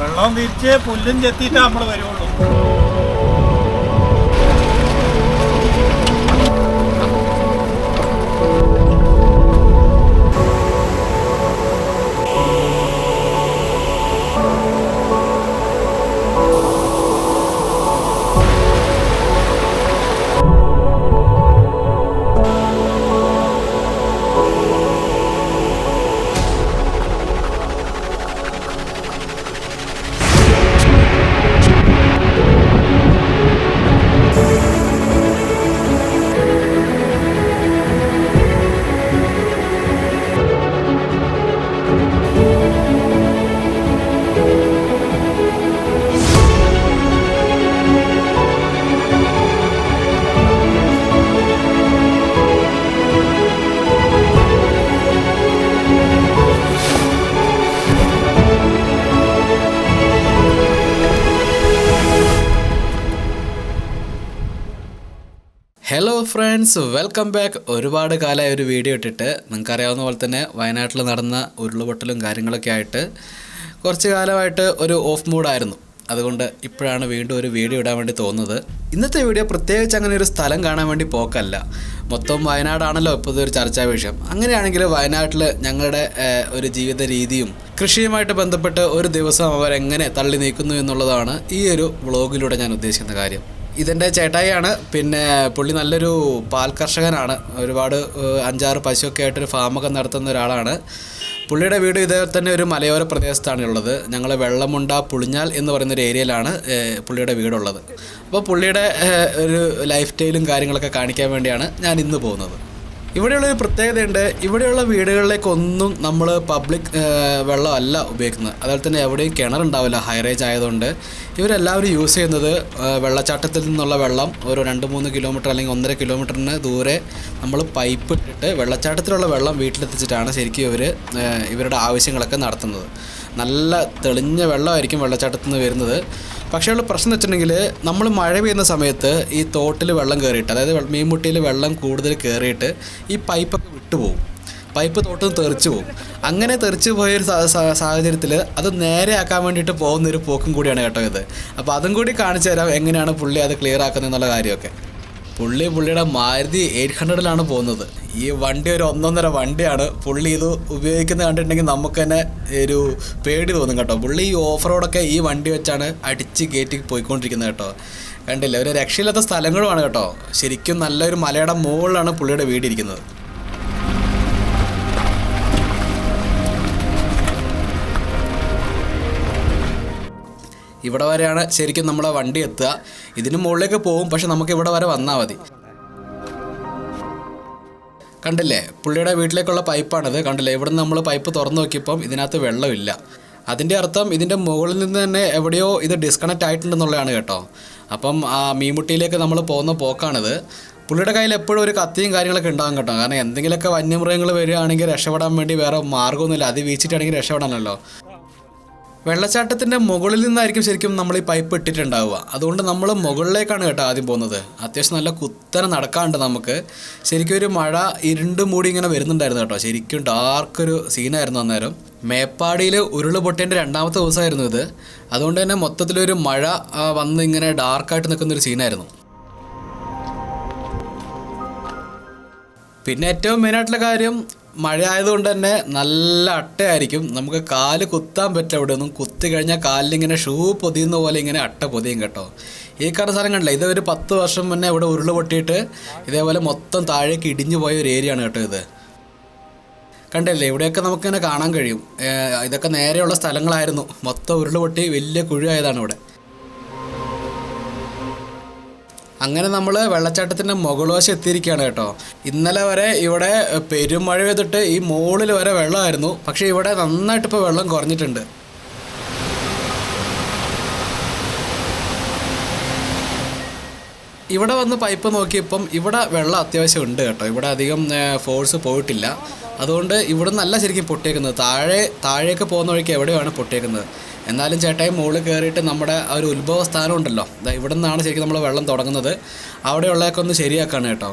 വെള്ളം തിരിച്ച് പുല്ലും ചെത്തിയിട്ട് നമ്മൾ വരുള്ളൂ. ഫ്രണ്ട്സ് വെൽക്കം ബാക്ക് ഒരുപാട് കാലമായി ഒരു വീഡിയോ ഇട്ടിട്ട്. നിങ്ങൾക്ക് അറിയാവുന്ന പോലെ തന്നെ വയനാട്ടിൽ നടന്ന ഉരുളുപൊട്ടലും കാര്യങ്ങളൊക്കെ ആയിട്ട് കുറച്ച് കാലമായിട്ട് ഒരു ഓഫ് മൂഡായിരുന്നു അതുകൊണ്ട് ഇപ്പോഴാണ് വീണ്ടും ഒരു വീഡിയോ ഇടാൻ വേണ്ടി തോന്നുന്നത്. ഇന്നത്തെ വീഡിയോ പ്രത്യേകിച്ച് അങ്ങനെ ഒരു സ്ഥലം കാണാൻ വേണ്ടി പോക്കല്ല. മൊത്തം വയനാടാണല്ലോ ഇപ്പോൾ ഒരു ചർച്ചാ വിഷയം. അങ്ങനെയാണെങ്കിൽ വയനാട്ടിൽ ഞങ്ങളുടെ ഒരു ജീവിത രീതിയും കൃഷിയുമായിട്ട് ബന്ധപ്പെട്ട് ഒരു ദിവസം അവരെങ്ങനെ തള്ളി നീക്കുന്നു എന്നുള്ളതാണ് ഈ ഒരു വ്ളോഗിലൂടെ ഞാൻ ഉദ്ദേശിക്കുന്ന കാര്യം. ഇതെന്റെ ചേട്ടായിയാണ്. പിന്നെ പുള്ളി നല്ലൊരു പാൽ കർഷകനാണ്. ഒരുപാട് അഞ്ചാറ് പശുവൊക്കെ ആയിട്ടൊരു ഫാമൊക്കെ നടത്തുന്ന ഒരാളാണ്. പുള്ളിയുടെ വീട് ഇതേ തന്നെ ഒരു മലയോര പ്രദേശത്താണ് ഉള്ളത്. ഞങ്ങൾ വെള്ളമുണ്ട പുളിഞ്ഞാൽ എന്ന് പറയുന്ന ഒരു ഏരിയയിലാണ് പുള്ളിയുടെ വീടുള്ളത്. അപ്പോൾ പുള്ളിയുടെ ഒരു ലൈഫ് സ്റ്റൈലും കാര്യങ്ങളൊക്കെ കാണിക്കാൻ വേണ്ടിയാണ് ഞാൻ ഇന്ന് പോകുന്നത്. ഇവിടെയുള്ള ഒരു പ്രത്യേകതയുണ്ട്. ഇവിടെയുള്ള വീടുകളിലേക്കൊന്നും നമ്മൾ പബ്ലിക് വെള്ളമല്ല ഉപയോഗിക്കുന്നത്. അതുപോലെ തന്നെ എവിടെയും കിണറുണ്ടാവില്ല ഹൈറേജ് ആയതുകൊണ്ട്. ഇവരെല്ലാവരും യൂസ് ചെയ്യുന്നത് വെള്ളച്ചാട്ടത്തിൽ നിന്നുള്ള വെള്ളം. ഒരു രണ്ട് മൂന്ന് കിലോമീറ്റർ അല്ലെങ്കിൽ ഒന്നര കിലോമീറ്ററിന് ദൂരെ നമ്മൾ പൈപ്പ് ഇട്ടിട്ട് വെള്ളച്ചാട്ടത്തിലുള്ള വെള്ളം വീട്ടിലെത്തിച്ചിട്ടാണ് ശരിക്കും ഇവർ ഇവരുടെ ആവശ്യങ്ങളൊക്കെ നടത്തുന്നത്. നല്ല തെളിഞ്ഞ വെള്ളമായിരിക്കും വെള്ളച്ചാട്ടത്തിൽ നിന്ന് വരുന്നത്. പക്ഷേ ഉള്ള പ്രശ്നം വെച്ചിട്ടുണ്ടെങ്കിൽ നമ്മൾ മഴ പെയ്യുന്ന സമയത്ത് ഈ തോട്ടിൽ വെള്ളം കയറിയിട്ട് അതായത് മീൻമുട്ടിയിൽ വെള്ളം കൂടുതൽ കയറിയിട്ട് ഈ പൈപ്പൊക്കെ വിട്ടുപോകും. പൈപ്പ് നിന്ന് തെറിച്ചു പോകും അങ്ങനെ തെറിച്ചു പോയൊരു സാഹചര്യത്തിൽ അത് നേരെയാക്കാൻ വേണ്ടിയിട്ട് പോകുന്നൊരു പോക്കും കൂടിയാണ് കേട്ടോ ഇത്. അപ്പോൾ അതും കൂടി കാണിച്ചു തരാം എങ്ങനെയാണ് പുള്ളി അത് ക്ലിയർ ആക്കുന്നത് എന്നുള്ള കാര്യമൊക്കെ. പുള്ളി പുള്ളിയുടെ മാരുതി എയ്റ്റ് ഹൺഡ്രഡിലാണ് പോകുന്നത്. ഈ വണ്ടി ഒരു ഒന്നൊന്നര വണ്ടിയാണ്. പുള്ളി ഇത് ഉപയോഗിക്കുന്നത് കണ്ടിട്ടുണ്ടെങ്കിൽ നമുക്ക് തന്നെ ഒരു പേടി തോന്നും കേട്ടോ. പുള്ളി ഈ ഓഫ് റോഡൊക്കെ ഈ വണ്ടി വെച്ചാണ് അടിച്ച് കയറ്റി പോയിക്കൊണ്ടിരിക്കുന്നത് കേട്ടോ. കണ്ടില്ല? ഒരു രക്ഷയില്ലാത്ത സ്ഥലങ്ങളുമാണ് കേട്ടോ. ശരിക്കും നല്ലൊരു മലയുടെ മുകളിലാണ് പുള്ളിയുടെ വീടിരിക്കുന്നത് ഇവിടെ വരെയാണ് ശരിക്കും നമ്മളെ വണ്ടി എത്തുക. ഇതിന് മുകളിലേക്ക് പോകും പക്ഷെ നമുക്ക് ഇവിടെ വരെ വന്നാൽ മതി. കണ്ടില്ലേ? പുള്ളിയുടെ വീട്ടിലേക്കുള്ള പൈപ്പാണിത്. കണ്ടില്ലേ? ഇവിടെ നമ്മൾ പൈപ്പ് തുറന്നു നോക്കിയപ്പം ഇതിനകത്ത് വെള്ളമില്ല. അതിന്റെ അർത്ഥം ഇതിന്റെ മുകളിൽ നിന്ന് തന്നെ എവിടെയോ ഇത് ഡിസ്കണക്റ്റ് ആയിട്ടുണ്ടെന്നുള്ളതാണ് കേട്ടോ. അപ്പം ആ മീൻമുട്ടിയിലേക്ക് നമ്മൾ പോകുന്ന പോക്കാണിത്. പുള്ളിയുടെ കയ്യിൽ എപ്പോഴും ഒരു കത്തിയും കാര്യങ്ങളൊക്കെ ഉണ്ടാകും കേട്ടോ. കാരണം എന്തെങ്കിലുമൊക്കെ വന്യമൃഗങ്ങൾ വരികയാണെങ്കിൽ രക്ഷപ്പെടാൻ വേണ്ടി വേറെ മാർഗമൊന്നുമില്ല. അത് വീച്ചിട്ടാണെങ്കിൽ രക്ഷപ്പെടാനല്ലോ. വെള്ളച്ചാട്ടത്തിന്റെ മുകളിൽ നിന്നായിരിക്കും ശരിക്കും നമ്മൾ ഈ പൈപ്പ് ഇട്ടിട്ടുണ്ടാവുക. അതുകൊണ്ട് നമ്മൾ മുകളിലേക്കാണ് കേട്ടോ ആദ്യം പോകുന്നത്. അത്യാവശ്യം നല്ല കുത്തനെ നടക്കാണ്ട് നമുക്ക്. ശരിക്കും ഒരു മഴ ഇരുണ്ട് മൂടി ഇങ്ങനെ വരുന്നുണ്ടായിരുന്നു കേട്ടോ. ശരിക്കും ഡാർക്കൊരു സീനായിരുന്നു അന്നേരം. മേപ്പാടിയിൽ ഉരുൾ പൊട്ടേന്റെ രണ്ടാമത്തെ ദിവസമായിരുന്നു ഇത്. അതുകൊണ്ട് തന്നെ മൊത്തത്തിലൊരു മഴ വന്ന് ഇങ്ങനെ ഡാർക്കായിട്ട് നിൽക്കുന്നൊരു സീനായിരുന്നു പിന്നെ ഏറ്റവും മെയിനായിട്ടുള്ള കാര്യം മഴ ആയതുകൊണ്ട് തന്നെ നല്ല അട്ടയായിരിക്കും. നമുക്ക് കാൽ കുത്താൻ പറ്റില്ല അവിടെ ഒന്നും കുത്തി കഴിഞ്ഞാൽ കാലിലിങ്ങനെ ഷൂ പൊതിയുന്ന പോലെ ഇങ്ങനെ അട്ട പൊതിയും കേട്ടോ. ഈ കാണുന്ന സ്ഥലം കണ്ടില്ല? ഇത് ഒരു പത്ത് വർഷം മുന്നേ ഇവിടെ ഉരുൾ പൊട്ടിയിട്ട് ഇതേപോലെ മൊത്തം താഴേക്ക് ഇടിഞ്ഞു പോയ ഒരു ഏരിയയാണ് കേട്ടോ ഇത്. കണ്ടില്ലേ? ഇവിടെയൊക്കെ നമുക്കിങ്ങനെ കാണാൻ കഴിയും. ഇതൊക്കെ നേരെയുള്ള സ്ഥലങ്ങളായിരുന്നു. മൊത്തം ഉരുൾ പൊട്ടി വലിയ കുഴിയായതാണ് ഇവിടെ. അങ്ങനെ നമ്മൾ വെള്ളച്ചാട്ടത്തിന്റെ മുകളുവശം എത്തിയിരിക്കുകയാണ് കേട്ടോ. ഇന്നലെ വരെ ഇവിടെ പെരുമഴ പെയ്തിട്ട് ഈ മുകളിൽ വരെ വെള്ളമായിരുന്നു. പക്ഷേ ഇവിടെ നന്നായിട്ട് ഇപ്പോൾ വെള്ളം കുറഞ്ഞിട്ടുണ്ട്. ഇവിടെ വന്ന് പൈപ്പ് നോക്കിയപ്പം ഇവിടെ വെള്ളം അത്യാവശ്യം ഉണ്ട് കേട്ടോ. ഇവിടെ അധികം ഫോഴ്സ് പോയിട്ടില്ല. അതുകൊണ്ട് ഇവിടെ നിന്നല്ല ശരിക്കും പൊട്ടിയേക്കുന്നത്. താഴെ താഴേക്ക് പോകുന്ന വഴിക്ക് എവിടെയാണ് പൊട്ടിയേക്കുന്നത്? എന്നാലും ചേട്ടായി മുകളിൽ കയറിയിട്ട് നമ്മുടെ ആ ഒരു ഉത്ഭവ സ്ഥാനം ഉണ്ടല്ലോ. ഇവിടെ നിന്നാണ് ശരിക്കും നമ്മൾ വെള്ളം തുടങ്ങുന്നത്. അവിടെയുള്ളതൊക്കെ ഒന്ന് ശരിയാക്കാണ് കേട്ടോ.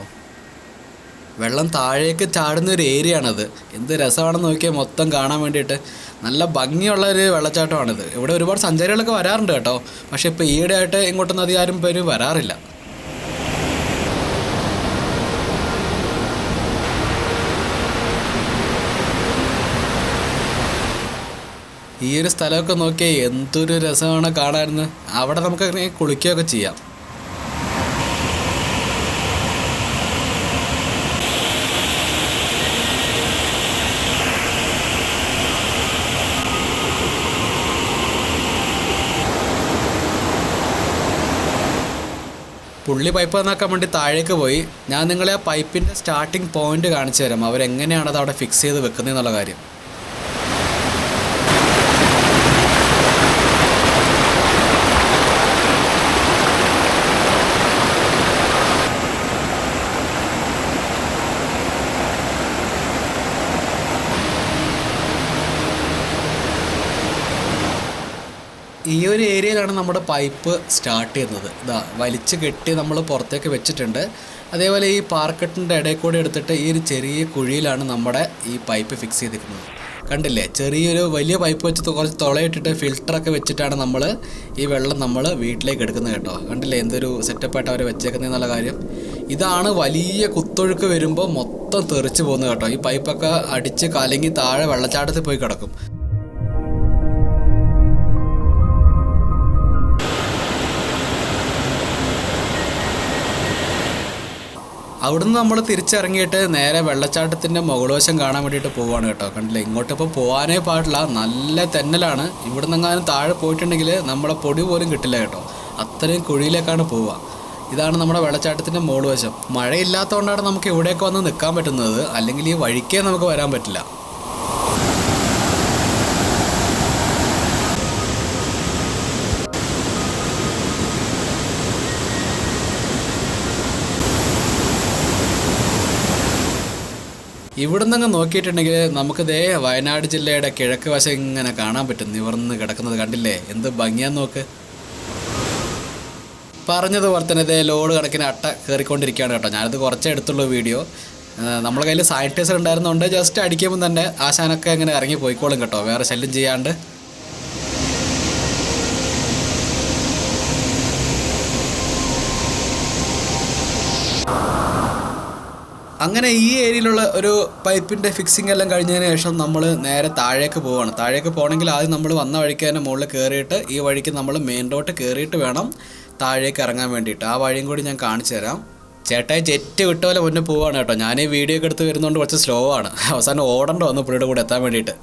വെള്ളം താഴേക്ക് ചാടുന്ന ഒരു ഏരിയ ആണത് എന്ത് രസമാണെന്ന് നോക്കിയാൽ മൊത്തം കാണാൻ വേണ്ടിയിട്ട്. നല്ല ഭംഗിയുള്ള ഒരു വെള്ളച്ചാട്ടമാണിത്. ഇവിടെ ഒരുപാട് സഞ്ചാരികളൊക്കെ വരാറുണ്ട് കേട്ടോ. പക്ഷേ ഇപ്പോൾ ഈയിടെയായിട്ട് ഇങ്ങോട്ടൊന്നും അധികം ആരും പേര് വരാറില്ല. ഈ ഒരു സ്ഥലമൊക്കെ നോക്കിയാൽ എന്തൊരു രസമാണ് കാണാനെന്ന്. അവിടെ നമുക്ക് അങ്ങനെ കുളിക്കുകയൊക്കെ ചെയ്യാം. പുള്ളി പൈപ്പ് നന്നാക്കാൻ വേണ്ടി താഴേക്ക് പോയി. ഞാൻ നിങ്ങളെ ആ പൈപ്പിന്റെ സ്റ്റാർട്ടിങ് പോയിന്റ് കാണിച്ചു തരാം. അവരെങ്ങനെയാണ് അത് അവിടെ ഫിക്സ് ചെയ്ത് വെക്കുന്നതെന്നുള്ള കാര്യം. ഈ ഒരു ഏരിയയിലാണ് നമ്മുടെ പൈപ്പ് സ്റ്റാർട്ട് ചെയ്യുന്നത്. ഇതാ വലിച്ച് കെട്ടി നമ്മൾ പുറത്തേക്ക് വെച്ചിട്ടുണ്ട്. അതേപോലെ ഈ പാർക്കറ്റിന്റെ ഇടയിൽ കൂടെ എടുത്തിട്ട് ഈ ഒരു ചെറിയ കുഴിയിലാണ് നമ്മുടെ ഈ പൈപ്പ് ഫിക്സ് ചെയ്തിരിക്കുന്നത്. കണ്ടില്ലേ? ചെറിയൊരു വലിയ പൈപ്പ് വെച്ച് കുറച്ച് തുളയിട്ടിട്ട് ഫിൽറ്ററൊക്കെ വെച്ചിട്ടാണ് നമ്മൾ ഈ വെള്ളം നമ്മൾ വീട്ടിലേക്ക് എടുക്കുന്നത് കേട്ടോ. കണ്ടില്ലേ? എന്തൊരു സെറ്റപ്പായിട്ട് അവർ വെച്ചേക്കുന്നതെന്നുള്ള കാര്യം. ഇതാണ് വലിയ കുത്തൊഴുക്ക് വരുമ്പോൾ മൊത്തം തെറിച്ച് പോകുന്നത് കേട്ടോ. ഈ പൈപ്പൊക്കെ അടിച്ച് കലങ്ങി താഴെ വെള്ളച്ചാട്ടത്തിൽ പോയി കിടക്കും. അവിടുന്ന് നമ്മൾ തിരിച്ചിറങ്ങിയിട്ട് നേരെ വെള്ളച്ചാട്ടത്തിന്റെ മുകൾവശം കാണാൻ വേണ്ടിയിട്ട് പോവാണ് കേട്ടോ. കണ്ടില്ലേ? ഇങ്ങോട്ട് ഇപ്പോൾ പോകാനേ പാടില്ല. നല്ല തെന്നലാണ്. ഇവിടെ നിന്നെങ്ങാനും താഴെ പോയിട്ടുണ്ടെങ്കിൽ നമ്മളെ പൊടി പോലും കിട്ടില്ല കേട്ടോ. അത്രയും കുഴിയിലേക്കാണ് പോവുക. ഇതാണ് നമ്മുടെ വെള്ളച്ചാട്ടത്തിന്റെ മുകൾവശം. മഴയില്ലാത്തതുകൊണ്ടാണ് നമുക്ക് ഇവിടെയൊക്കെ വന്ന് നിൽക്കാൻ പറ്റുന്നത്. അല്ലെങ്കിൽ ഈ വഴിക്കേ നമുക്ക് വരാൻ പറ്റില്ല. ഇവിടുന്ന് അങ്ങ് നോക്കിയിട്ടുണ്ടെങ്കിൽ നമുക്ക് ദേ വയനാട് ജില്ലയുടെ കിഴക്ക് വശം ഇങ്ങനെ കാണാൻ പറ്റും. നിവർന്ന് കിടക്കുന്നത് കണ്ടില്ലേ? എന്ത് ഭംഗിയാന്ന് നോക്ക്. പറഞ്ഞതുപോലെ തന്നെ ഇതേ ലോഡ് കണക്കിന് അട്ട കയറിക്കൊണ്ടിരിക്കുകയാണ് കേട്ടോ. ഞാനത് കുറച്ചേ എടുത്തുള്ളൂ വീഡിയോ. നമ്മളെ കയ്യിൽ സാനിറ്റൈസർ ഉണ്ടായിരുന്നുണ്ട് ജസ്റ്റ് അടിക്കുമ്പോൾ തന്നെ ആശാനൊക്കെ ഇങ്ങനെ ഇറങ്ങി പോയിക്കോളും കേട്ടോ. വേറെ ശല്യം ചെയ്യാണ്ട്. അങ്ങനെ ഈ ഏരിയയിലുള്ള ഒരു പൈപ്പിന്റെ ഫിക്സിംഗ് എല്ലാം കഴിഞ്ഞതിന് ശേഷം നമ്മൾ നേരെ താഴേക്ക് പോവുകയാണ് താഴേക്ക് പോകണമെങ്കിൽ ആദ്യം നമ്മൾ വന്ന വഴിക്ക് തന്നെ മുകളിൽ കയറിയിട്ട് ഈ വഴിക്ക് നമ്മൾ മെയിൻ റോട്ട് കയറിയിട്ട് വേണം താഴേക്ക് ഇറങ്ങാൻ വേണ്ടിയിട്ട്. ആ വഴിയും കൂടി ഞാൻ കാണിച്ചു തരാം. ചേട്ടായി ജെറ്റ് വിട്ട പോലെ മുന്നേ പോവാണ് കേട്ടോ. ഞാൻ ഈ വീഡിയോ ഒക്കെ എടുത്ത് വരുന്നതുകൊണ്ട് കുറച്ച് സ്ലോ ആണ്. അവസാനം ഓടണ്ട വന്നു പുള്ളിയുടെ കൂടെ എത്താൻ വേണ്ടിയിട്ട്.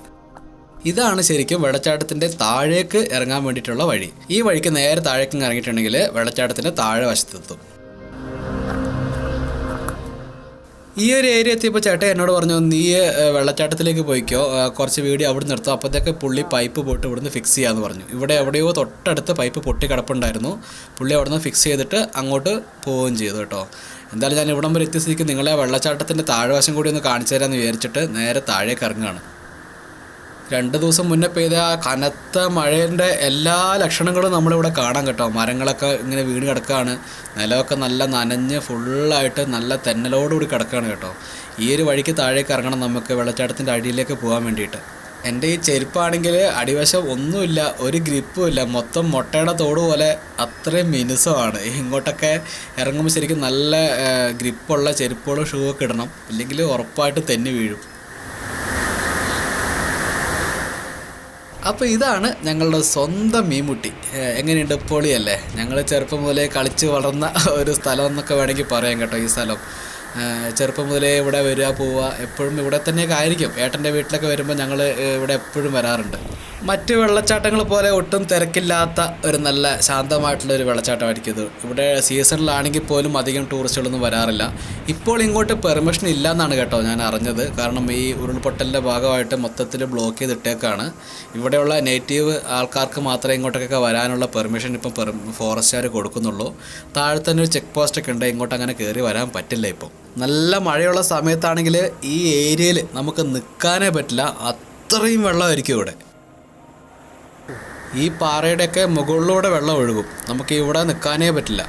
ഇതാണ് ശരിക്കും വെള്ളച്ചാട്ടത്തിന്റെ താഴേക്ക് ഇറങ്ങാൻ വേണ്ടിയിട്ടുള്ള വഴി. ഈ വഴിക്ക് നേരെ താഴേക്ക് ഇറങ്ങിയിട്ടുണ്ടെങ്കിൽ വെള്ളച്ചാട്ടത്തിന്റെ താഴെ വശത്തെത്തും. ഈ ഒരു ഏരിയ എത്തിയപ്പോൾ ചേട്ടൻ എന്നോട് പറഞ്ഞു നീ വെള്ളച്ചാട്ടത്തിലേക്ക് പോയിക്കോ. കുറച്ച് വീഡിയോ അവിടെ നിർത്തും. അപ്പോഴത്തേക്ക് പുള്ളി പൈപ്പ് പോയിട്ട് ഇവിടുന്ന് ഫിക്സ് ചെയ്യാമെന്ന് പറഞ്ഞു. ഇവിടെ എവിടെയോ തൊട്ടടുത്ത് പൈപ്പ് പൊട്ടി കിടപ്പുണ്ടായിരുന്നു. പുള്ളി അവിടുന്ന് ഫിക്സ് ചെയ്തിട്ട് അങ്ങോട്ട് പോവുകയും ചെയ്തു കേട്ടോ. എന്തായാലും ഞാൻ ഇവിടം വരെ എത്തിയ സ്ഥിതിക്ക് നിങ്ങളെ വെള്ളച്ചാട്ടത്തിന്റെ താഴ്വശം കൂടി ഒന്ന് കാണിച്ചു തരാമെന്ന് വിചാരിച്ചിട്ട് നേരെ താഴേക്ക് ഇറങ്ങുകയാണ്. രണ്ട് ദിവസം മുന്നേ പെയ്ത ആ കനത്ത മഴേന്റെ എല്ലാ ലക്ഷണങ്ങളും നമ്മളിവിടെ കാണാൻ കേട്ടോ. മരങ്ങളൊക്കെ ഇങ്ങനെ വീണ് കിടക്കുകയാണ് നിലമൊക്കെ നല്ല നനഞ്ഞ് ഫുള്ളായിട്ട് നല്ല തെന്നലോടുകൂടി കിടക്കുകയാണ് കേട്ടോ. ഈ ഒരു വഴിക്ക് താഴേക്ക് ഇറങ്ങണം നമുക്ക് വെള്ളച്ചാട്ടത്തിന്റെ അടിയിലേക്ക് പോകാൻ വേണ്ടിയിട്ട്. എന്റെ ഈ ചെരുപ്പാണെങ്കിൽ അടിവശം ഒന്നുമില്ല ഒരു ഗ്രിപ്പും ഇല്ല. മൊത്തം മുട്ടയുടെ തോട് പോലെ അത്രയും മിനുസമാണ്. ഇങ്ങോട്ടൊക്കെ ഇറങ്ങുമ്പോൾ ശരിക്കും നല്ല ഗ്രിപ്പുള്ള ചെരുപ്പുകളും ഷൂ ഒക്കെ ഇടണം. ഇല്ലെങ്കിൽ ഉറപ്പായിട്ട് തെന്നി വീഴും. അപ്പോൾ ഇതാണ് ഞങ്ങളുടെ സ്വന്തം മീൻമുട്ടി. എങ്ങനെയുണ്ട് പൊളിയല്ലേ? ഞങ്ങൾ ചെറുപ്പം മുതലേ കളിച്ച് വളർന്ന ഒരു സ്ഥലം എന്നൊക്കെ വേണമെങ്കിൽ പറയാം കേട്ടോ ഈ സ്ഥലം. ചെറുപ്പം മുതലേ ഇവിടെ വരിക പോവുക എപ്പോഴും ഇവിടെ തന്നെയൊക്കെ ആയിരിക്കും. ഏട്ടന്റെ വീട്ടിലൊക്കെ വരുമ്പോൾ ഞങ്ങൾ ഇവിടെ എപ്പോഴും വരാറുണ്ട്. മറ്റ് വെള്ളച്ചാട്ടങ്ങൾ പോലെ ഒട്ടും തിരക്കില്ലാത്ത ഒരു നല്ല ശാന്തമായിട്ടുള്ള ഒരു വെള്ളച്ചാട്ടമായിരിക്കും ഇത്. ഇവിടെ സീസണിലാണെങ്കിൽ പോലും അധികം ടൂറിസ്റ്റുകളൊന്നും വരാറില്ല. ഇപ്പോൾ ഇങ്ങോട്ട് പെർമിഷൻ ഇല്ല എന്നാണ് കേട്ടോ ഞാൻ അറിഞ്ഞത്. കാരണം ഈ ഉരുൾപൊട്ടലിന്റെ ഭാഗമായിട്ട് മൊത്തത്തിൽ ബ്ലോക്ക് ചെയ്തിട്ടേക്കാണ്. ഇവിടെയുള്ള നേറ്റീവ് ആൾക്കാർക്ക് മാത്രമേ ഇങ്ങോട്ടൊക്കെ വരാനുള്ള പെർമിഷൻ ഇപ്പം ഫോറസ്റ്റുകാർ കൊടുക്കുന്നുള്ളൂ. താഴെ തന്നെ ഒരു ചെക്ക് പോസ്റ്റൊക്കെ ഉണ്ട്. ഇങ്ങോട്ട് അങ്ങനെ കയറി വരാൻ പറ്റില്ല ഇപ്പം. നല്ല മഴയുള്ള സമയത്താണെങ്കിൽ ഈ ഏരിയയിൽ നമുക്ക് നിൽക്കാനേ പറ്റില്ല. അത്രയും വെള്ളമായിരിക്കും ഇവിടെ. ഈ പാറയുടെയൊക്കെ മുകളിലൂടെ വെള്ളം ഒഴുകും. നമുക്ക് ഇവിടെ നിൽക്കാനേ പറ്റില്ല.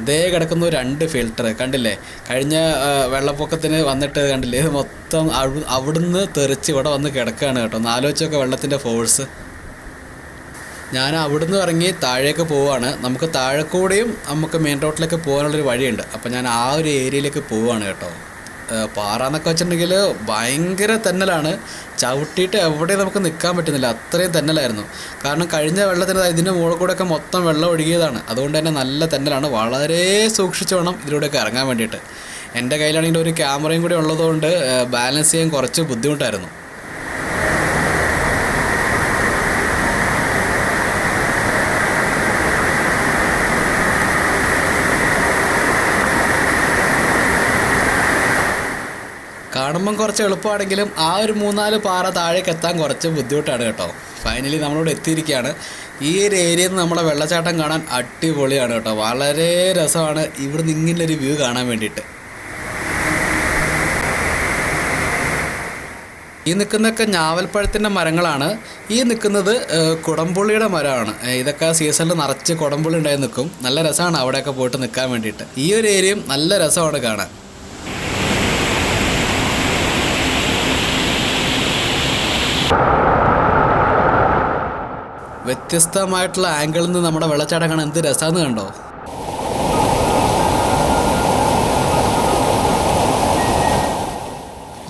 ദേ കിടക്കുന്ന രണ്ട് ഫിൽട്ടർ കണ്ടില്ലേ? കഴിഞ്ഞ വെള്ളപ്പൊക്കത്തിന് വന്നിട്ട് കണ്ടില്ലേ? ഇത് മൊത്തം അവി- അവിടുന്ന് തെറിച്ച് ഇവിടെ വന്ന് കിടക്കുകയാണ് കേട്ടോ. ഒന്ന് വെള്ളത്തിന്റെ ഫോഴ്സ് ഞാൻ അവിടുന്ന് ഇറങ്ങി താഴേക്ക് പോവാണ്. നമുക്ക് താഴെ കൂടെയും നമുക്ക് മെയിൻ റോഡിലേക്ക് പോകാനുള്ളൊരു വഴിയുണ്ട്. അപ്പോൾ ഞാൻ ആ ഒരു ഏരിയയിലേക്ക് പോവുകയാണ് കേട്ടോ. പാറ എന്നൊക്കെ വെച്ചിട്ടുണ്ടെങ്കിൽ ഭയങ്കര തെന്നലാണ്. ചവിട്ടിയിട്ട് എവിടെയും നമുക്ക് നിൽക്കാൻ പറ്റുന്നില്ല. അത്രയും തെന്നലായിരുന്നു. കാരണം കഴിഞ്ഞ വെള്ളത്തിന് ഇതിന്റെ മുകളിൽ കൂടെയൊക്കെ മൊത്തം വെള്ളം ഒഴുകിയതാണ്. അതുകൊണ്ട് തന്നെ നല്ല തെന്നലാണ്. വളരെ സൂക്ഷിച്ച് വേണം ഇതിലൂടെയൊക്കെ ഇറങ്ങാൻ വേണ്ടിയിട്ട്. എന്റെ കയ്യിലാണെങ്കിൽ ഒരു ക്യാമറയും കൂടി ഉള്ളതുകൊണ്ട് ബാലൻസ് ചെയ്യാൻ കുറച്ച് ബുദ്ധിമുട്ടായിരുന്നു. കാണുമ്പം കുറച്ച് എളുപ്പമാണെങ്കിലും ആ ഒരു മൂന്നാൽ പാറ താഴേക്ക് എത്താൻ കുറച്ച് ബുദ്ധിമുട്ടാണ് കേട്ടോ. ഫൈനലി നമ്മളിവിടെ എത്തിയിരിക്കുകയാണ്. ഈ ഒരു ഏരിയയിൽ നിന്ന് നമ്മളെ വെള്ളച്ചാട്ടം കാണാൻ അടിപൊളിയാണ് കേട്ടോ. വളരെ രസമാണ് ഇവിടുന്ന് ഒരു വ്യൂ കാണാൻ വേണ്ടിയിട്ട്. ഈ നിൽക്കുന്നതൊക്കെ ഞാവൽപ്പഴത്തിന്റെ മരങ്ങളാണ്. ഈ നിൽക്കുന്നത് കുടംപുള്ളിയുടെ മരമാണ്. ഇതൊക്കെ സീസണിൽ നിറച്ച് കുടംപുള്ളി ഉണ്ടായി നിൽക്കും. നല്ല രസമാണ് അവിടെയൊക്കെ പോയിട്ട് നിൽക്കാൻ വേണ്ടിയിട്ട്. ഈ ഒരു ഏരിയയും നല്ല രസമാണ് കാണാൻ. വ്യത്യസ്തമായിട്ടുള്ള ആംഗിളിൽ നിന്ന് നമ്മുടെ വെള്ളച്ചാട്ടം കാണാൻ എന്ത് രസമാണെന്ന് കണ്ടോ?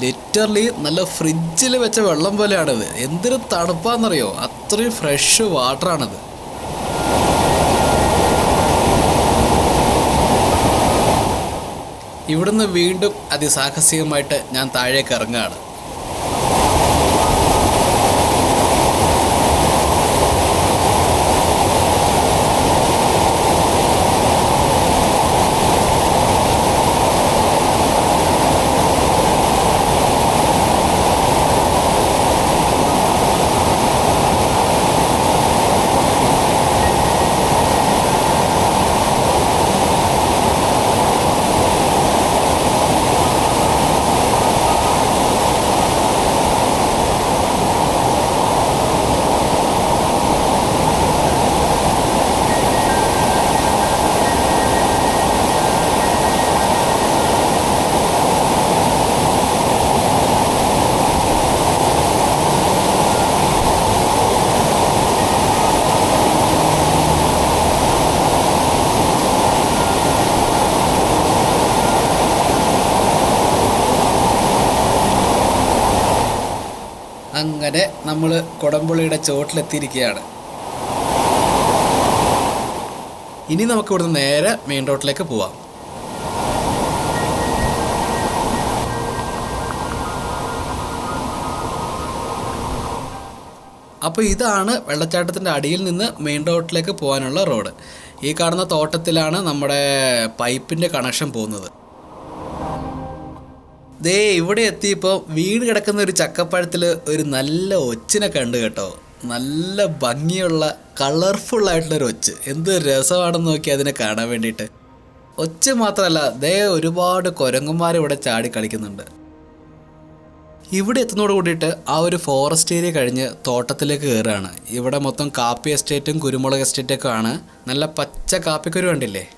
ലിറ്ററലി നല്ല ഫ്രിഡ്ജിൽ വെച്ച വെള്ളം പോലെയാണിത്. എന്തൊരു തണുപ്പാന്നറിയോ? അത്രയും ഫ്രഷ് വാട്ടറാണിത് ഇവിടുന്ന് വീണ്ടും അതിസാഹസികമായിട്ട് ഞാൻ താഴേക്ക് ഇറങ്ങുകയാണ്. അങ്ങനെ നമ്മൾ കൊടംപുളിയുടെ ചോട്ടിലെത്തിയിരിക്കുകയാണ്. ഇനി നമുക്ക് ഇവിടുന്ന് നേരെ മെയിൻ റോഡിലേക്ക് പോവാം. അപ്പോൾ ഇതാണ് വെള്ളച്ചാട്ടത്തിന്റെ അടിയിൽ നിന്ന് മെയിൻ റോഡിലേക്ക് പോകാനുള്ള റോഡ്. ഈ കാണുന്ന തോട്ടത്തിലാണ് നമ്മുടെ പൈപ്പിന്റെ കണക്ഷൻ പോകുന്നത്. ദേ ഇവിടെ എത്തിയപ്പോൾ വീട് കിടക്കുന്ന ഒരു ചക്കപ്പഴത്തിൽ ഒരു നല്ല ഒച്ചിനെ കണ്ടു കേട്ടോ. നല്ല ഭംഗിയുള്ള കളർഫുൾ ആയിട്ടുള്ള ഒരു ഒച്ച്. എന്ത് രസമാണെന്ന് നോക്കി അതിനെ കാണാൻ വേണ്ടിയിട്ട്. ഒച്ച മാത്രമല്ല ദേ ഒരുപാട് കുരങ്ങന്മാർ ഇവിടെ ചാടി കളിക്കുന്നുണ്ട്. ഇവിടെ എത്തുന്നതോട് കൂടിയിട്ട് ആ ഒരു ഫോറസ്റ്റ് ഏരിയ കഴിഞ്ഞ് തോട്ടത്തിലേക്ക് കയറുകയാണ് ഇവിടെ മൊത്തം കാപ്പി എസ്റ്റേറ്റും കുരുമുളക് എസ്റ്റേറ്റൊക്കെ ആണ്. നല്ല പച്ച കാപ്പിക്കുരു കണ്ടില്ലേ?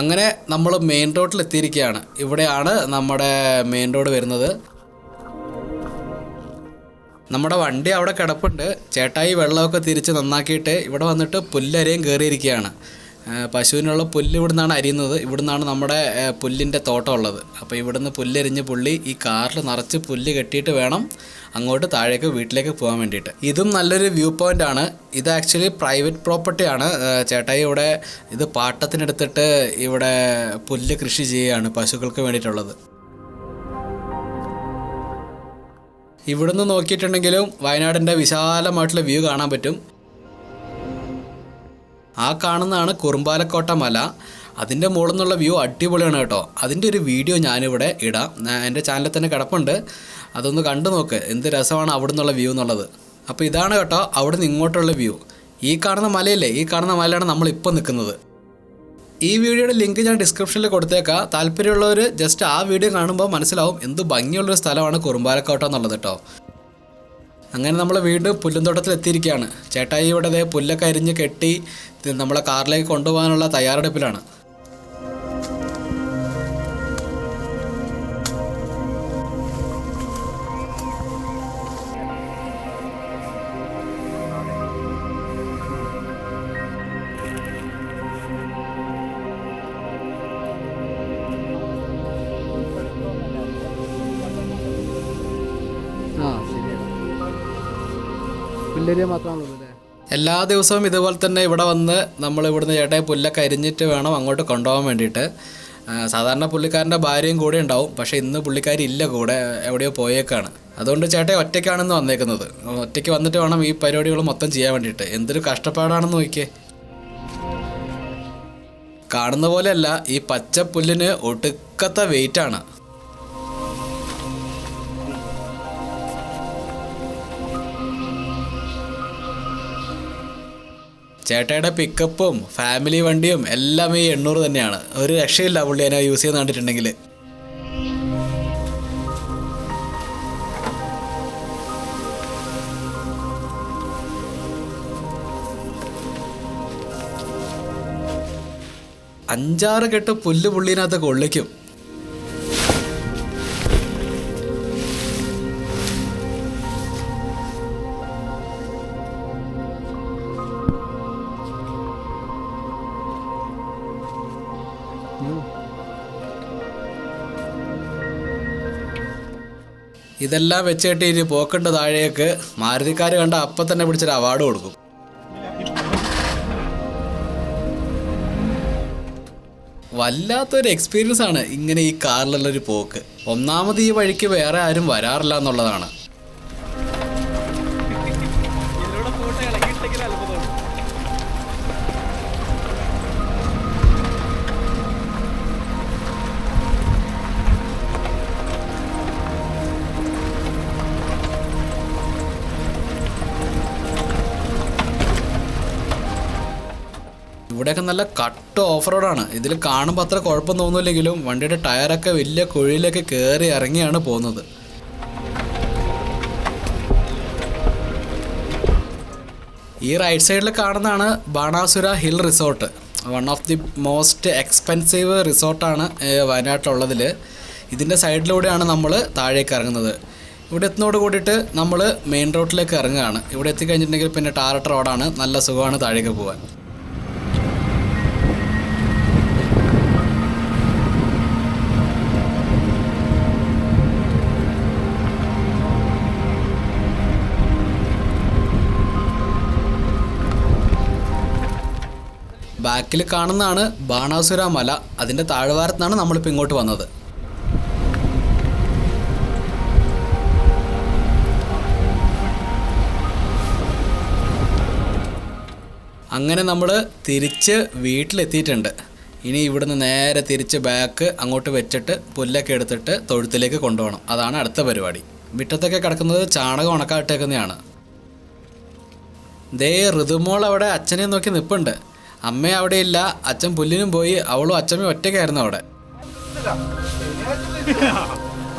അങ്ങനെ നമ്മൾ മെയിൻ റോഡിൽ എത്തിയിരിക്കുകയാണ് ഇവിടെയാണ് നമ്മുടെ മെയിൻ റോഡ് വരുന്നത്. നമ്മുടെ വണ്ടി അവിടെ കിടപ്പുണ്ട്. ചേട്ടായി വെള്ളമൊക്കെ തിരിച്ച് നന്നാക്കിയിട്ട് ഇവിടെ വന്നിട്ട് പുല്ലരയും കയറിയിരിക്കുകയാണ് പശുവിനുള്ള പുല്ല് ഇവിടുന്നാണ് അരിയുന്നത്. ഇവിടുന്നാണ് നമ്മുടെ പുല്ലിന്റെ തോട്ടം ഉള്ളത്. അപ്പോൾ ഇവിടുന്ന് പുല്ലരിഞ്ഞ് പുള്ളി ഈ കാറിൽ നിറച്ച് പുല്ല് കെട്ടിയിട്ട് വേണം അങ്ങോട്ട് താഴേക്ക് വീട്ടിലേക്ക് പോകാൻ വേണ്ടിയിട്ട്. ഇതും നല്ലൊരു വ്യൂ പോയിന്റ് ആണ്. ഇത് ആക്ച്വലി പ്രൈവറ്റ് പ്രോപ്പർട്ടിയാണ് ചേട്ടായി ഇവിടെ ഇത് പാട്ടത്തിനെടുത്തിട്ട് ഇവിടെ പുല്ല് കൃഷി ചെയ്യുകയാണ് പശുക്കൾക്ക് വേണ്ടിയിട്ടുള്ളത്. ഇവിടുന്ന് നോക്കിയിട്ടുണ്ടെങ്കിലും വയനാടിന്റെ വിശാലമായിട്ടുള്ള വ്യൂ കാണാൻ പറ്റും. ആ കാണുന്നതാണ് കുറുമ്പാലക്കോട്ട മല. അതിന്റെ മുകളിൽ നിന്നുള്ള വ്യൂ അടിപൊളിയാണ് കേട്ടോ. അതിന്റെ ഒരു വീഡിയോ ഞാനിവിടെ ഇടാം. എന്റെ ചാനലിൽ തന്നെ കിടപ്പുണ്ട്. അതൊന്ന് കണ്ടു നോക്ക്. എന്ത് രസമാണ് അവിടെ നിന്നുള്ള വ്യൂ എന്നുള്ളത്. അപ്പോൾ ഇതാണ് കേട്ടോ അവിടെ നിന്ന് ഇങ്ങോട്ടുള്ള വ്യൂ ഈ കാണുന്ന മലയല്ലേ? ഈ കാണുന്ന മലയാണ് നമ്മളിപ്പോൾ നിൽക്കുന്നത്. ഈ വീഡിയോയുടെ ലിങ്ക് ഞാൻ ഡിസ്ക്രിപ്ഷനിൽ കൊടുത്തേക്കാം. താല്പര്യമുള്ളവർ ജസ്റ്റ് ആ വീഡിയോ കാണുമ്പോൾ മനസ്സിലാവും എന്ത് ഭംഗിയുള്ളൊരു സ്ഥലമാണ് കുറുമ്പാലക്കോട്ട എന്നുള്ളത് കേട്ടോ. അങ്ങനെ നമ്മൾ വീണ്ടും പുല്ലുംതോട്ടത്തിൽ എത്തിയിരിക്കുകയാണ്. ചേട്ടായി ഇവിടെ ദേ പുല്ലൊക്കെ അരിഞ്ഞ് കെട്ടി നമ്മളെ കാറിലേക്ക് കൊണ്ടുപോകാനുള്ള തയ്യാറെടുപ്പിലാണ്. പുല്ലരിയ മാത്രമാണുള്ളൂ അല്ലേ? എല്ലാ ദിവസവും ഇതുപോലെ തന്നെ ഇവിടെ വന്ന് നമ്മൾ ഇവിടുന്ന് ചേട്ടായി പുല്ലൊക്കെ അരിഞ്ഞിട്ട് വേണം അങ്ങോട്ട് കൊണ്ടുപോകാൻ വേണ്ടിയിട്ട്. സാധാരണ പുള്ളിക്കാരന്റെ ഭാര്യയും കൂടെ ഉണ്ടാവും. പക്ഷേ ഇന്ന് പുള്ളിക്കാരി ഇല്ല കൂടെ എവിടെയോ പോയേക്കാണ്. അതുകൊണ്ട് ചേട്ടൻ ഒറ്റയ്ക്കാണെന്ന് വന്നേക്കുന്നത്. ഒറ്റയ്ക്ക് വന്നിട്ട് വേണം ഈ പരിപാടികൾ മൊത്തം ചെയ്യാൻ വേണ്ടിയിട്ട്. എന്തൊരു കഷ്ടപ്പാടാണെന്ന് നോക്കിയേ. കാണുന്ന പോലെയല്ല ഈ പച്ച പുല്ലിന് ഒടുക്കത്തെ വെയിറ്റാണ് ചേട്ടായുടെ പിക്കപ്പും ഫാമിലി വണ്ടിയും എല്ലാം ഈ എണ്ണൂറ് തന്നെയാണ്. ഒരു രക്ഷയില്ല പുള്ളി അതിനെ യൂസ് ചെയ്യുന്ന കണ്ടിട്ടുണ്ടെങ്കിൽ. അഞ്ചാറ് കെട്ട് പുല്ല് പുള്ളിനകത്ത് കൊള്ളിക്കും ഇതെല്ലാം വെച്ചിട്ട് ഇനി പോക്കണ്ട് താഴേക്ക്. മാരുതിക്കാർ കണ്ട അപ്പം തന്നെ പിടിച്ചൊരു അവാർഡ് കൊടുക്കും. വല്ലാത്തൊരു എക്സ്പീരിയൻസ് ആണ് ഇങ്ങനെ ഈ കാറിലുള്ളൊരു പോക്ക്. ഒന്നാമത് ഈ വഴിക്ക് വേറെ ആരും വരാറില്ല എന്നുള്ളതാണ്. ഇവിടെയൊക്കെ നല്ല കട്ട് ഓഫ് റോഡാണ് ഇതിൽ കാണുമ്പോൾ അത്ര കുഴപ്പം തോന്നില്ലെങ്കിലും വണ്ടിയുടെ ടയറൊക്കെ വലിയ കുഴിയിലൊക്കെ കയറി ഇറങ്ങിയാണ് പോകുന്നത്. ഈ റൈറ്റ് സൈഡിൽ കാണുന്നതാണ് Banasura hill resort. One of the most expensive റിസോർട്ടാണ് വയനാട്ടിലുള്ളതിൽ ഇതിന്റെ സൈഡിലൂടെയാണ് നമ്മൾ താഴേക്ക് ഇറങ്ങുന്നത്. ഇവിടെ എത്തുന്നതോട് കൂടിയിട്ട് നമ്മൾ മെയിൻ റോഡിലേക്ക് ഇറങ്ങുകയാണ്. ഇവിടെ എത്തിക്കഴിഞ്ഞിട്ടുണ്ടെങ്കിൽ പിന്നെ ടാറട്ട് റോഡാണ് നല്ല സുഖമാണ് താഴേക്ക് പോകാൻ ബാക്കിൽ കാണുന്നതാണ് ബാണാസുര മല. അതിന്റെ താഴ്വാരത്താണ് നമ്മളിപ്പോൾ ഇങ്ങോട്ട് വന്നത്. അങ്ങനെ നമ്മൾ തിരിച്ച് വീട്ടിലെത്തിയിട്ടുണ്ട്. ഇനി ഇവിടുന്ന് നേരെ തിരിച്ച് ബാക്ക് അങ്ങോട്ട് വെച്ചിട്ട് പുല്ലൊക്കെ എടുത്തിട്ട് തൊഴുത്തിലേക്ക് കൊണ്ടുപോകണം. അതാണ് അടുത്ത പരിപാടി. മുറ്റത്തൊക്കെ കിടക്കുന്നത് ചാണകം ഉണക്കാട്ടേക്കുന്നതാണ് ദേ ഋതുമോൾ അവിടെ അച്ഛനെ നോക്കി നിൽപ്പുണ്ട് അമ്മ അവിടെ ഇല്ല അച്ഛൻ പുല്ലിനും പോയി. അവളും അച്ഛമ്മയും ഒറ്റയ്ക്കായിരുന്നു അവിടെ.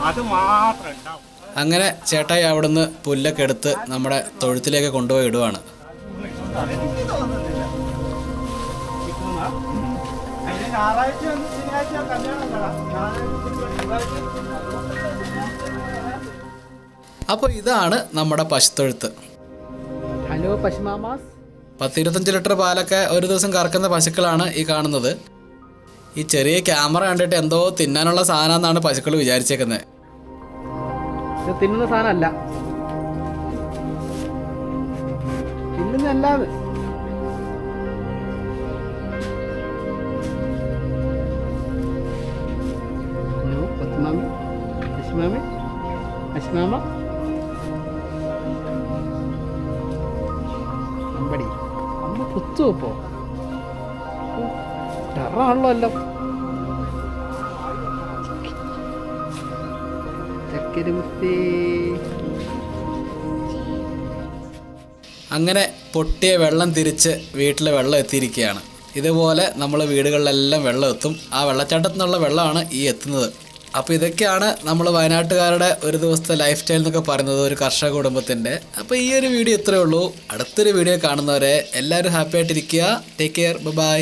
അത് മാത്രം ഉണ്ടാവും. അങ്ങനെ ചേട്ടായി അവിടുന്ന് പുല്ലൊക്കെ എടുത്ത് നമ്മുടെ തൊഴുത്തിലേക്ക് കൊണ്ടുപോയി ഇടുവാണ്. അപ്പോൾ ഇതാണ് നമ്മുടെ പശുത്തൊഴുത്ത്. ഹലോ പശുമാമാസ്. പത്തിരുപത്തഞ്ച് ലിറ്റർ പാലൊക്കെ ഒരു ദിവസം കറക്കുന്ന പശുക്കളാണ് ഈ കാണുന്നത്. ഈ ചെറിയ ക്യാമറ കണ്ടിട്ട് എന്തോ തിന്നാനുള്ള സാധനം എന്നാണ് പശുക്കൾ വിചാരിച്ചേക്കുന്നത് തിന്നുന്ന സാധനമല്ല. തിന്നുന്നല്ലാതെ അമ്മ അപ്പോ ടെറാണല്ലോ എല്ലാം അങ്ങനെ പൊട്ടിയ വെള്ളം തിരിച്ച് വീട്ടിൽ വെള്ളം എത്തിയിരിക്കുകയാണ്. ഇതുപോലെ നമ്മൾ വീടുകളിലെല്ലാം വെള്ളം എത്തും. ആ വെള്ളച്ചാട്ടത്തിൽ നിന്നുള്ള വെള്ളമാണ് ഈ എത്തുന്നത്. അപ്പോൾ ഇതൊക്കെയാണ് നമ്മൾ വയനാട്ടുകാരുടെ ഒരു ദിവസത്തെ ലൈഫ് സ്റ്റൈൽ എന്നൊക്കെ പറയുന്നത് ഒരു കർഷക കുടുംബത്തിന്റെ അപ്പോൾ ഈ ഒരു വീഡിയോ ഇത്രയേ ഉള്ളൂ. അടുത്തൊരു വീഡിയോ കാണുന്നവരെ എല്ലാവരും ഹാപ്പി ആയിട്ടിരിക്കുക. Take care bye